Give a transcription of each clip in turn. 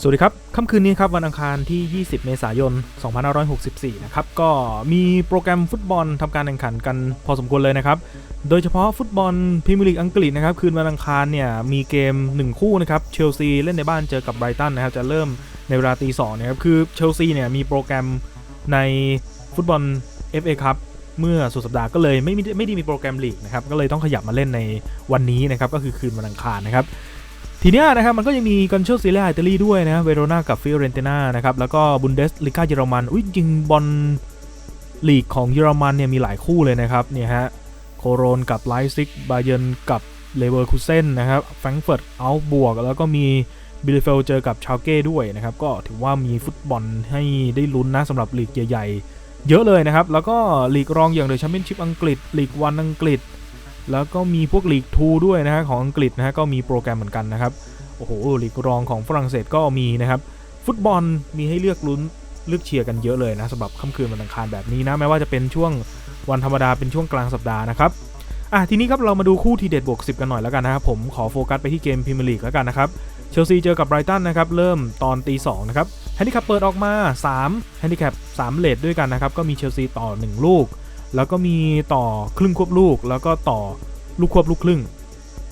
สวัสดีครับ ค่ำคืนนี้ครับวันอังคารที่ 20 เมษายน 2564 นะครับ ก็มีโปรแกรมฟุตบอลทำการแข่งขันกันพอสมควรเลยนะครับ โดยเฉพาะฟุตบอลพรีเมียร์ลีกอังกฤษนะครับ คืนวันอังคารเนี่ยมีเกม 1 คู่นะครับ เชลซีเล่นในบ้านเจอกับไบรตันนะครับ จะเริ่มในเวลาตีสองนะครับ คือเชลซีเนี่ยมีโปรแกรมในฟุตบอล FA ครับเมื่อสุดสัปดาห์ก็เลยไม่ไม่ไม่ได้มีโปรแกรมลีกนะครับ ก็เลยต้องขยับมาเล่นในวันนี้นะครับ ก็คือคืนวันอังคารนะครับ ทีนี้นะครับมันก็ยังมีกันเชลซีเรียอิตาลีด้วยนะเวโรนากับฟิโอเรนติน่านะครับแล้วก็บุนเดสลิก้าเยอรมันอุ้ยจริงบอลลีกของเยอรมันเนี่ยมีหลายคู่เลยนะครับเนี่ยฮะโคโรนกับไลซิกบาเยนกับเลเวอร์คูเซนนะครับแฟรงเฟิร์ตเอาบวก แล้วก็มีบิลเฟลเจอกับชาวเก้ด้วยนะครับก็ถือว่ามีฟุตบอลให้ได้ลุ้นนะสำหรับลีกใหญ่ๆ เยอะเลยนะครับ แล้วก็ลีกรองอย่างเดอะแชมเปี้ยนชิพอังกฤษลีกวันอังกฤษ แล้วก็มีพวกลีกทูด้วยนะฮะของอังกฤษนะฮะก็มีโปรแกรมเหมือนกันนะครับโอ้โหลีกรองของฝรั่งเศสก็มีนะครับ ฟุตบอลมีให้เลือกลุ้นเลือกเชียร์กันเยอะเลยนะสำหรับค่ำคืนวันอังคารแบบนี้นะแม้ว่าจะเป็นช่วงวันธรรมดาเป็นช่วงกลางสัปดาห์นะครับอะทีนี้ครับเรามาดูคู่ทีเด็ดบวก10 กันหน่อยแล้วกันนะครับผมขอโฟกัสไปที่เกมพรีเมียร์ลีกแล้วกันนะครับเชลซีเจอกับไบรตันนะครับเริ่มตอนตีสองนะครับแฮนดิแคปเปิดออกมา3แฮนดิแคป3เลทด้วยกันนะครับก็มีเชลซีต่อ 1 ลูก แล้วก็มีต่อครึ่งควบลูก แล้วก็ต่อลูกควบลูกครึ่ง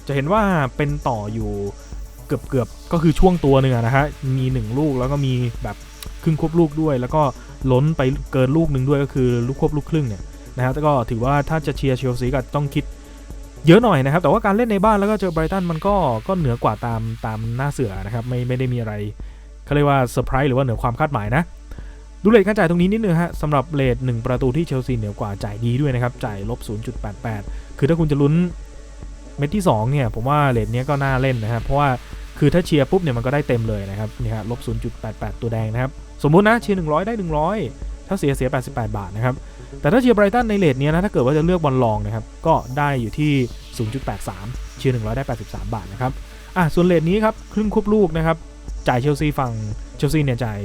จะเห็นว่าเป็นต่ออยู่เกือบเกือบๆก็คือช่วงตัวหนึ่งนะฮะมี 1 ลูกแล้วก็มีแบบครึ่งควบลูกด้วย แล้วก็ล้นไปเกินลูกหนึ่งด้วยก็คือลูกควบลูกครึ่งเนี่ยนะฮะแต่ก็ถือว่าถ้าจะเชียร์เชลซีก็ต้องคิดเยอะหน่อยนะครับ แต่ว่าการเล่นในบ้านแล้วก็เจอไบรตันมันก็ก็เหนือกว่าตามตามหน้าเสือนะครับ ไม่ไม่ได้มีอะไรเขาเรียกว่าเซอร์ไพรส์หรือว่าเหนือความคาดหมายนะ ดูเลทการจ่ายตรงนี้นิดนึงฮะสำหรับเลท1ประตูที่เชลซีเหนือกว่าจ่ายดีด้วยนะครับจ่ายลบ 0.88 คือถ้าคุณจะลุ้นเม็ดที่ 2 เนี่ยผมว่าเลทเนี้ยก็น่าเล่นนะครับเพราะว่าคือถ้าเชียร์ปุ๊บเนี่ยมันก็ได้เต็มเลยนะครับนี่ฮะลบ 0.88 ตัวแดงนะครับสมมุตินะเชียร์100 ได้ 100 ถ้าเสียเสีย 88 บาทนะครับแต่ถ้าเชียร์ไบรตันในเลทเนี้ยนะถ้าเกิดว่าจะเลือกบอลลองนะครับก็ได้อยู่ที่ 0.83 เชียร์100 ได้ 83 บาทนะครับอะส่วนเลทนี้ครับครึ่งควบลูกนะครับจ่ายเชลซีฝั่ง เชลซีเนี่ยจ่าย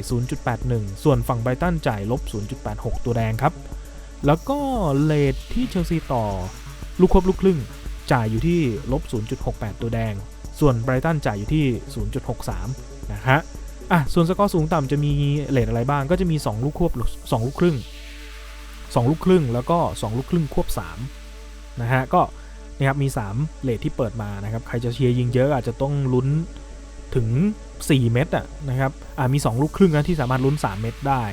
0.81 ส่วนฝั่งไบรตันจ่ายลบ 0.86 ตัวแดงครับ แล้วก็เลทที่เชลซีต่อลูกควบลูกครึ่ง จ่ายอยู่ที่ลบ 0.68 ตัวแดง ส่วนไบรตันจ่ายอยู่ที่ 0.63 นะฮะ อะ ส่วนสกอร์สูงต่ำจะมีเลทอะไรบ้าง ก็จะมี 2 ลูกควบ 2 ลูกครึ่ง 2 ลูกครึ่ง แล้วก็ 2 ลูกครึ่งควบ 3 นะฮะ ก็นะครับมี 3 เลทที่เปิดมานะครับ ใครจะเชียร์ยิงเยอะอาจจะต้องลุ้นถึง 4 เม็ดอะนะครับอ่ามี 2 ลูกครึ่งนะที่สามารถลุ้น 3 เม็ดได้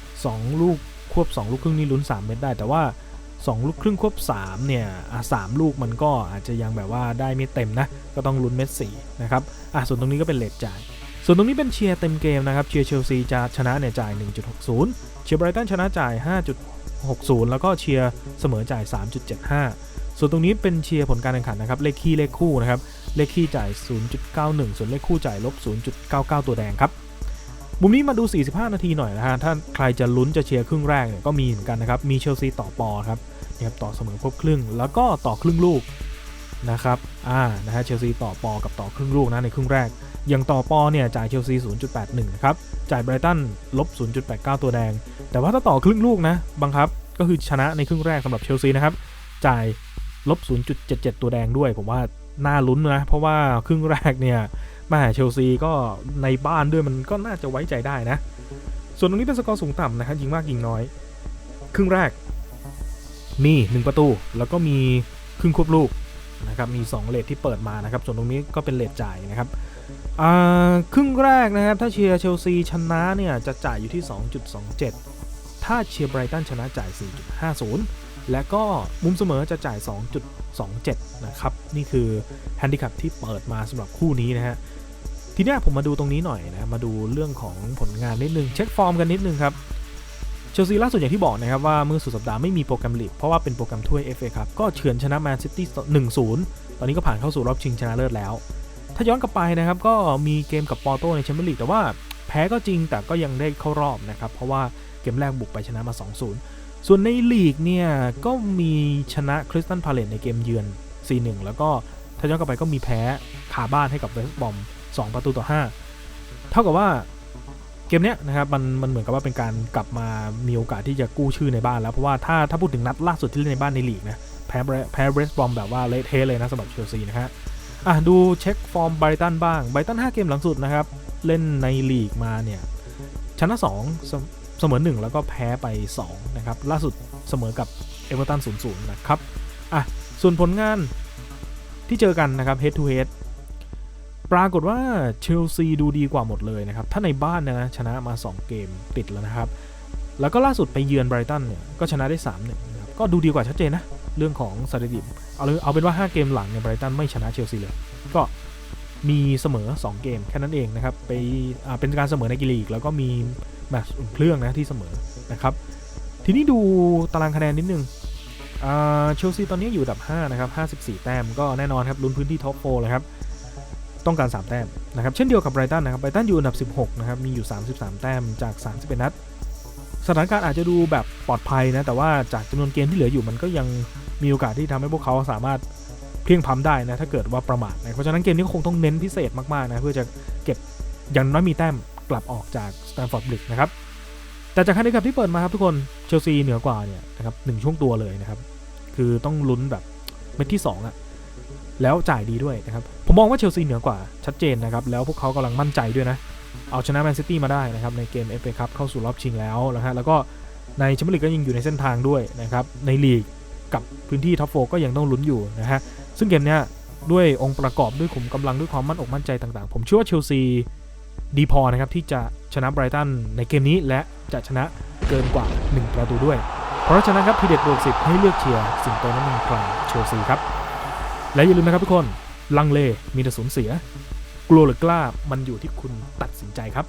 2 ลูกควบ 2 ลูกครึ่งนี่ลุ้น 3 เม็ดได้ แต่ว่า 2 ลูกครึ่งควบ 3 เนี่ยอะสามลูกมันก็อาจจะยังแบบว่าได้ไม่เต็มนะ ก็ต้องลุ้นเม็ดสี่นะครับอะส่วนตรงนี้ก็เป็นเลทจ่าย ส่วนตรงนี้เป็นเชียร์เต็มเกมนะครับ เชียร์เชลซีจะชนะเนี่ยจ่าย 1.60 เชียร์ไบรตันชนะจ่าย 5.60 แล้วก็เชียร์เสมอจ่าย 3.75 ส่วนตรงนี้เป็นเชียร์ผลการแข่งขันนะครับ เลขคี่เลขคู่นะครับ เลขคี่จ่าย 0.91 ส่วนเลขคู่จ่ายลบ 0.99 ตัวแดงครับ มุมนี้มาดู 45 นาทีหน่อยนะฮะ ถ้าใครจะลุ้นจะเชียร์ครึ่งแรกเนี่ยก็มีเหมือนกันนะครับ มีเชลซีต่อปอครับนะครับต่อเสมอครบครึ่ง แล้วก็ต่อครึ่งลูกนะครับ อ่า นะฮะ เชลซีต่อปอกับต่อครึ่งลูกนะในครึ่งแรก อย่างต่อปอเนี่ยจ่ายเชลซี 0.81 นะครับ จ่ายไบรตันลบ 0.89 ตัวแดง แต่ว่าถ้าต่อครึ่งลูกนะ บังคับ ก็คือชนะในครึ่งแรกสำหรับเชลซีนะครับ จ่ายลบ 0.77 ตัวแดงด้วย ผมว่า น่าลุ้นนะ เพราะว่าครึ่งแรกเนี่ยแมาเชลซีก็ในบ้านด้วยมันก็น่าจะไว้ใจได้นะ ส่วนตรงนี้เป็นสกอร์สูงต่ำนะครับยิงมากยิงน้อย ครึ่งแรกมี1ประตู แล้วก็มีครึ่งควบลูกนะครับมี 2 เลทที่เปิดมานะครับ ส่วนตรงนี้ก็เป็นเลทจ่ายนะครับครึ่งแรกนะครับ ถ้าเชียร์เชลซีชนะเนี่ยจะจ่ายอยู่ที่ 2.27 ถ้าเชียร์ไบรตันชนะจ่าย 4.50 และก็มุมเสมอจะจ่าย 2.27 นะครับ นี่คือแฮนดิแคปที่เปิดมาสำหรับคู่นี้นะฮะทีนี้ผมมาดูตรงนี้หน่อยนะมาดูเรื่องของผลงานนิดนึงเช็คฟอร์มกันนิดนึงครับเชลซีล่าสุดอย่างที่บอกนะครับว่าเมื่อสุดสัปดาห์ไม่มีโปรแกรมลีกเพราะว่าเป็นโปรแกรมถ้วย FA ครับก็เฉือนชนะแมนซิตี้1-0ตอนนี้ก็ผ่านเข้าสู่รอบชิงชนะเลิศแล้ว ถ้าย้อนกลับไปนะครับก็มีเกมกับปอร์โตในแชมเปี้ยนลีกแต่ว่าแพ้ก็จริงแต่ก็ยังได้เข้ารอบนะครับเพราะว่าเกมแรกบุกไปชนะมา 2-0 ส่วนในลีกเนี่ยก็มีชนะคริสตันพาเลตในเกมเยือน 4-1 แล้วก็ถ้าย้อนกลับไปก็มีแพ้คาบ้านให้กับเวสต์บอม2 ประตูต่อ 5 เท่ากับว่าเกมเนี้ยนะครับมันมันเหมือนกับว่าเป็นการกลับมามีโอกาสที่จะกู้ชื่อในบ้านแล้ว เพราะว่าถ้าถ้าพูดถึงนัดล่าสุดที่เล่นในบ้านในลีกนะแพ้แพ้เวสต์บอมแบบว่าเละเทะเลยนะสำหรับเชลซีนะฮะอะดูเช็คฟอร์มไบรตันบ้างไบรตัน5เกมหลังสุดนะครับเล่นในลีกมาเนี่ยชนะ2เสมเสมอ1 แล้วก็แพ้ไป 2 นะครับ ล่าสุดเสมอกับเอเวอร์ตัน0-0นะครับ อะ ส่วนผลงานที่เจอกันนะครับ head to head ปรากฏว่าเชลซีดูดีกว่าหมดเลยนะครับ ถ้าในบ้านนะชนะมา 2 เกมติดแล้วนะครับ แล้วก็ล่าสุดไปเยือนไบรตันเนี่ยก็ชนะได้ 3-1นะครับก็ดูดีกว่าชัดเจนนะ เรื่องของสถิติเอาเเอาเป็นว่า 5 เกมหลังเนี่ยไบรตันไม่ชนะเชลซีเลย ก็มีเสมอ 2 เกมแค่นั้นเองนะครับ ไปเป็นการเสมอในกีลีก แล้วก็มีแมตช์เครื่องนะที่เสมอนะครับ ทีนี้ดูตารางคะแนนนิดนึง เชลซีตอนนี้อยู่อันดับ 5 นะครับ 54 แต้มก็แน่นอนครับลุ้นพื้นที่ท็อปโฟเลยครับ ต้องการ 3 แต้มนะครับ เช่นเดียวกับไบรตันนะครับไบรตันอยู่อันดับ 16 นะครับ มีอยู่ 33 แต้มจาก 31 นัด สถานการณ์อาจจะดูแบบปลอดภัยนะ แต่ว่าจากจำนวนเกมที่เหลืออยู่มันก็ยังมีโอกาสที่ทำให้พวกเขาสามารถเพียงพล้ำได้นะถ้าเกิดว่าประมาทนะเพราะฉะนั้นเกมนี้ก็คงต้องเน้นพิเศษมากๆนะเพื่อจะเก็บอย่างน้อยมีแต้มกลับออกจากสแตนฟอร์ดบริดจ์นะครับแต่จากการแข่งขันที่เปิดมาครับทุกคนเชลซีเหนือกว่าเนี่ยนะครับหนึ่งช่วงตัวเลยนะครับ คือต้องลุ้นแบบเม็ดที่2อะแล้วจ่ายดีด้วยนะครับ ผมมองว่าเชลซีเหนือกว่าชัดเจนนะครับ แล้วพวกเขากำลังมั่นใจด้วยนะ เอาชนะแมนซิตี้มาได้นะครับ ในเกม FA คัพเข้าสู่รอบชิงแล้วนะฮะแล้วก็ในแชมเปี้ยนลีกก็ยังอยู่ในเส้นทางด้วยนะครับ ในลีกกับพื้นที่ท็อปโฟก็ยังต้องลุ้นอยู่นะฮะซึ่งเกมเนี้ยด้วยองค์ประกอบด้วยขุมกำลังด้วยความมั่นอกมั่นใจต่างๆ ผมเชื่อว่าเชลซีดีพอนะครับที่จะชนะไบรตันในเกมนี้และจะชนะเกินกว่า 1 ประตูด้วย เพราะฉะนั้นครับทีเด็ดบวกสิบให้เลือกเชียร์สิงโตน้ำมันพลางเชลซีครับ และอย่าลืมนะครับทุกคน ลังเลมีแต่สูญเสีย กลัวหรือกล้ามันอยู่ที่คุณตัดสินใจครับ